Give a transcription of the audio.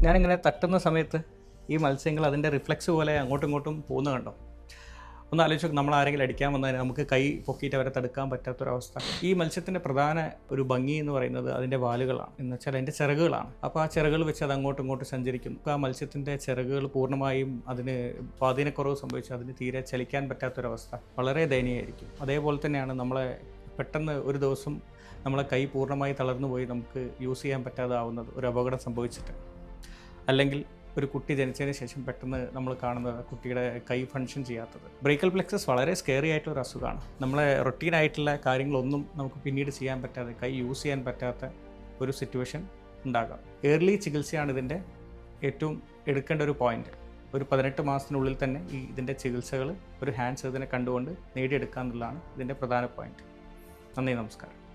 ഞാനിങ്ങനെ തട്ടുന്ന സമയത്ത് ഈ മത്സ്യങ്ങൾ അതിന്റെ റിഫ്ലക്സ് പോലെ അങ്ങോട്ടും ഇങ്ങോട്ടും പോകുന്ന കണ്ടോ? ഒന്ന് ആലോചിച്ച് നമ്മൾ ആരെങ്കിലും അടിക്കാൻ വന്നാൽ നമുക്ക് കൈ പൊക്കിയിട്ട് അവരെ തടുക്കാൻ പറ്റാത്തൊരവസ്ഥ. ഈ മത്സ്യത്തിന്റെ പ്രധാന ഒരു ഭംഗി എന്ന് പറയുന്നത് അതിന്റെ വാലുകളാണ്. എന്ന് വെച്ചാൽ അതിന്റെ ചിറകുകളാണ്. അപ്പോൾ ആ ചിറകുകൾ വെച്ച് അത് അങ്ങോട്ടും ഇങ്ങോട്ടും സഞ്ചരിക്കും. ആ മത്സ്യത്തിന്റെ ചിറകുകൾ പൂർണമായും അതിന് സ്വാധീനക്കുറവ് സംഭവിച്ച് അതിന് തീരെ ചലിക്കാൻ പറ്റാത്തൊരവസ്ഥ വളരെ ദയനീയമായിരിക്കും. അതേപോലെ തന്നെയാണ് നമ്മളെ പെട്ടെന്ന് ഒരു ദിവസം നമ്മളെ കൈ പൂർണമായി തളർന്നു പോയി നമുക്ക് യൂസ് ചെയ്യാൻ പറ്റാതാവുന്നത് ഒരു അപകടം സംഭവിച്ചിട്ട്. അല്ലെങ്കിൽ ഒരു കുട്ടി ജനിച്ചതിന് ശേഷം പെട്ടെന്ന് നമ്മൾ കാണുന്നത് കുട്ടിയുടെ കൈ ഫങ്ഷൻ ചെയ്യാത്തത്. ബ്രേക്കൽ പ്ലെക്സസ് വളരെ സ്കെയറി ആയിട്ടുള്ള ഒരു അസുഖമാണ്. നമ്മളെ റൊട്ടീൻ ആയിട്ടുള്ള കാര്യങ്ങളൊന്നും നമുക്ക് പിന്നീട് ചെയ്യാൻ പറ്റാതെ കൈ യൂസ് ചെയ്യാൻ പറ്റാത്ത ഒരു സിറ്റുവേഷൻ ഉണ്ടാകാം. ഏർലി ചികിത്സയാണ് ഇതിന്റെ ഏറ്റവും എടുക്കേണ്ട ഒരു പോയിന്റ് ഒരു പതിനെട്ട് മാസത്തിനുള്ളിൽ തന്നെ ഈ ഇതിന്റെ ചികിത്സകൾ ഒരു ഹാൻഡ് സർജനെ കണ്ടുകൊണ്ട് നേടിയെടുക്കുക എന്നുള്ളതാണ് ഇതിന്റെ പ്രധാന പോയിന്റ് നന്ദി നമസ്കാരം.